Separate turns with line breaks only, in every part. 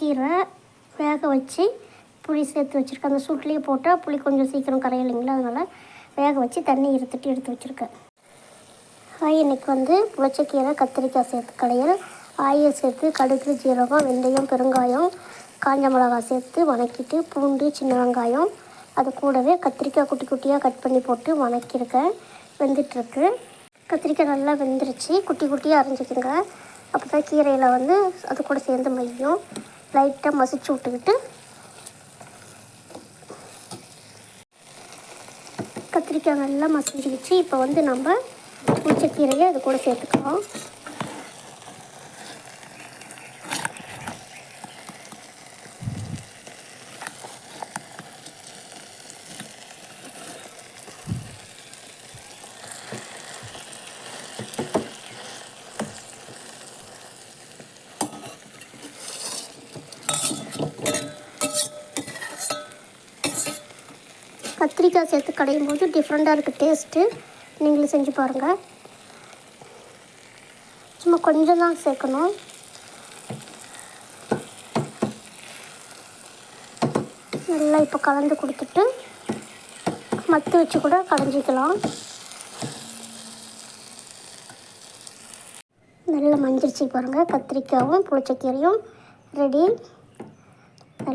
கீரை வேக வச்சு புளி சேர்த்து வச்சுருக்கேன். அந்த சூட்லேயே போட்டால் புளி கொஞ்சம் சீக்கிரம் கரையலைங்களா அதனால் வேக வச்சு தண்ணி இருத்துட்டு எடுத்து வச்சுருக்கேன். ஆய் இன்றைக்கி வந்து புளிச்சக்கீரை கத்திரிக்காய் சேர்த்து கடையில் ஆயில் சேர்த்து கடுகு ஜீரகம் வெந்தயம் பெருங்காயம் காஞ்ச மிளகாய் சேர்த்து வதக்கிட்டு பூண்டு சின்ன வெங்காயம் அது கூடவே கத்திரிக்காய் குட்டி குட்டியாக கட் பண்ணி போட்டு வதக்கியிருக்கேன் வெந்துட்டுருக்கு. கத்திரிக்காய் நல்லா வெந்துருச்சு. குட்டி குட்டியாக அரைஞ்சிக்கோங்க. அப்போ தான் கீரையில் வந்து அது கூட சேர்ந்து மையும். லைட்டாக மசிச்சு விட்டுக்கிட்டு கத்திரிக்காய் நல்லா மசிஞ்சிருச்சு. இப்போ வந்து நம்ம பூச்சக்கீரையை அது கூட சேர்த்துக்கலாம். கத்திரிக்காய் சேர்த்து கடையும் போது டிஃப்ரெண்ட்டாக இருக்குது டேஸ்ட்டு நீங்களும் செஞ்சு பாருங்கள் சும்மா கொஞ்சம் தான் சேர்க்கணும். நல்லா இப்போ கலந்து கொடுத்துட்டு மத்து வச்சு கூட கலைஞ்சிக்கலாம். நல்லா மஞ்சிருச்சு பாருங்கள் கத்திரிக்காயும் புளிச்சக்கீரையும் ரெடி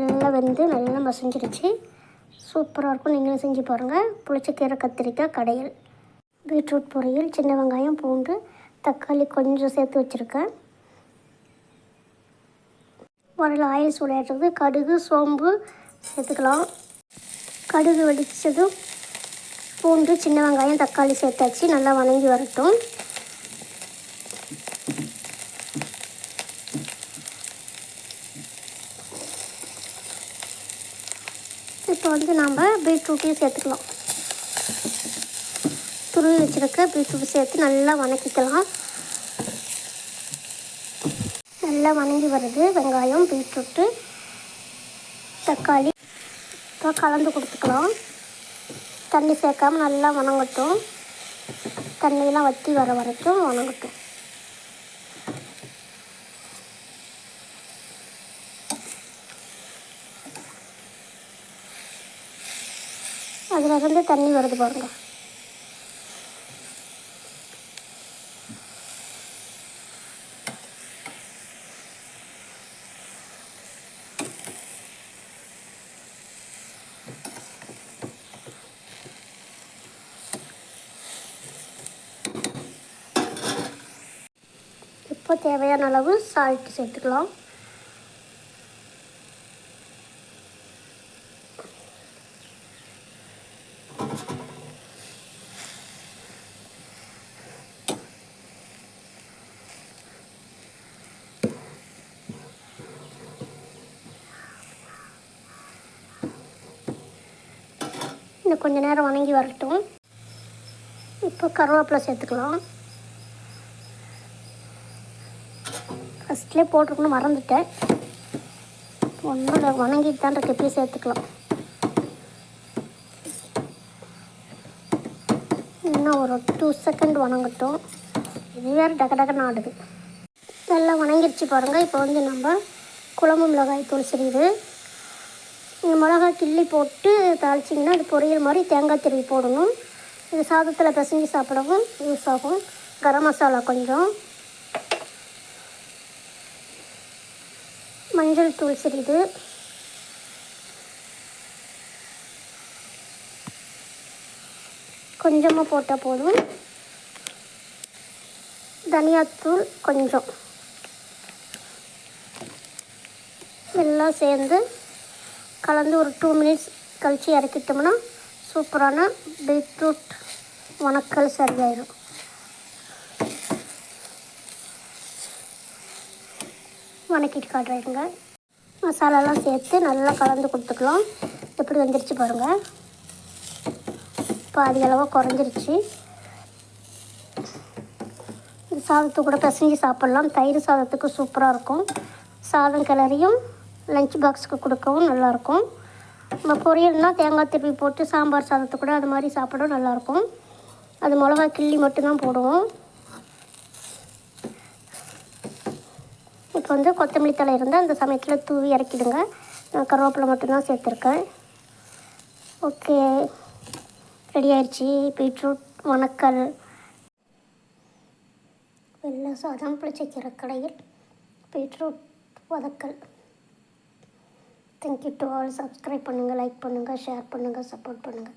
நல்லா வெந்து நல்லா மசிஞ்சிருச்சு. சூப்பராக இருக்கும். நீங்களும் செஞ்சு பாருங்கள் புளிச்சக்கீரை கத்திரிக்காய் கடையில் பீட்ரூட் பொரியல் சின்ன வெங்காயம் பூண்டு தக்காளி கொஞ்சம் சேர்த்து வச்சுருக்கேன். உடல் ஆயில் சூடாடுறது கடுகு சோம்பு சேர்த்துக்கலாம். கடுகு வெடித்ததும் பூண்டு சின்ன வெங்காயம் தக்காளி சேர்த்தாச்சு. நல்லா வணங்கி வரட்டும். இப்போ வந்து நம்ம பீட்ரூட்டையும் சேர்த்துக்கலாம். துருவி வச்சுருக்க பீட்ரூட் சேர்த்து நல்லா வணக்கிக்கலாம். நல்லா வணங்கி வருது வெங்காயம் பீட்ரூட்டு தக்காளி. இப்போ கலந்து கொடுத்துக்கலாம். தண்ணி சேர்க்காம நல்லா வணங்கட்டும். தண்ணியெல்லாம் வற்றி வர வரைக்கும் வணங்கட்டும். அதிலிருந்து தண்ணி வருது பாருங்கள் இப்போ தேவையான அளவு சால்ட் சேர்த்துக்கலாம். இன்னும் கொஞ்ச நேரம் வணங்கி வரட்டும். இப்போ கருவேப்பிலை சேர்த்துக்கலாம். ஃபஸ்ட்லேயே போட்டிருக்கணும் மறந்துட்டேன். ஒன்றும் இல்லை வணங்கிட்டு தான் இருக்கு இப்பயே சேர்த்துக்கலாம். இன்னும் ஒரு டூ செகண்ட் வணங்கட்டும். இது வேறு டக டகன்னு ஆடுது. நல்லா வணங்கிருச்சு பாருங்கள் இப்போ வந்து நம்ம குழம்பு மிளகாய் தூள் சிறிது. இந்த மிளகாய் கிள்ளி போட்டு தாளிச்சிங்கன்னா அது பொரியல் மாதிரி தேங்காய் திருவி போடணும். இது சாதத்தில் பிசைஞ்சு சாப்பிடவும் யூஸ் ஆகும். கரம் மசாலா கொஞ்சம். மஞ்சள் தூள் சிறிது. கொஞ்சமாக போட்டால் போதும். தனியாத்தூள் கொஞ்சம். எல்லாம் சேர்ந்து கலந்து ஒரு டூ மினிட்ஸ் கழித்து இறக்கிட்டோம்னா சூப்பரான பீட்ரூட் வணக்கல் சரியாயிடும் வணக்கிட்டு காட்டுறேங்க மசாலாலாம் சேர்த்து நல்லா கலந்து கொடுத்துக்கலாம். எப்படி வந்துருச்சு பாருங்கள் பாதி அளவாக குறைஞ்சிருச்சு. இந்த சாதத்தை கூட பிசைஞ்சு சாப்பிட்லாம். தயிர் சாதத்துக்கு சூப்பராக இருக்கும். சாதம் கிளறியும் லஞ்ச் பாக்ஸுக்கு கொடுக்கவும் நல்லாயிருக்கும். நம்ம பொரியல்னால் தேங்காய் திருப்பி போட்டு சாம்பார் சாதத்தை கூட அது மாதிரி சாப்பிட நல்லாயிருக்கும். அது மிளகா கிள்ளி மட்டும்தான் போடுவோம். இப்போ வந்து கொத்தமல்லி தழை இருந்தால் அந்த சமயத்தில் தூவி இறக்கிடுங்க. நான் கருவேப்பிலை மட்டும்தான் சேர்த்துருக்கேன். ஓகே. ரெடி ஆயிடுச்சு. பீட்ரூட் வணக்கல். வெள்ளை சாதம் புளிச்சக்கீரை கடையில். Beetroot வதக்கல். Thank you to all subscribe பண்ணுங்கள் லைக் பண்ணுங்கள் ஷேர் பண்ணுங்கள் சப்போர்ட் பண்ணுங்கள்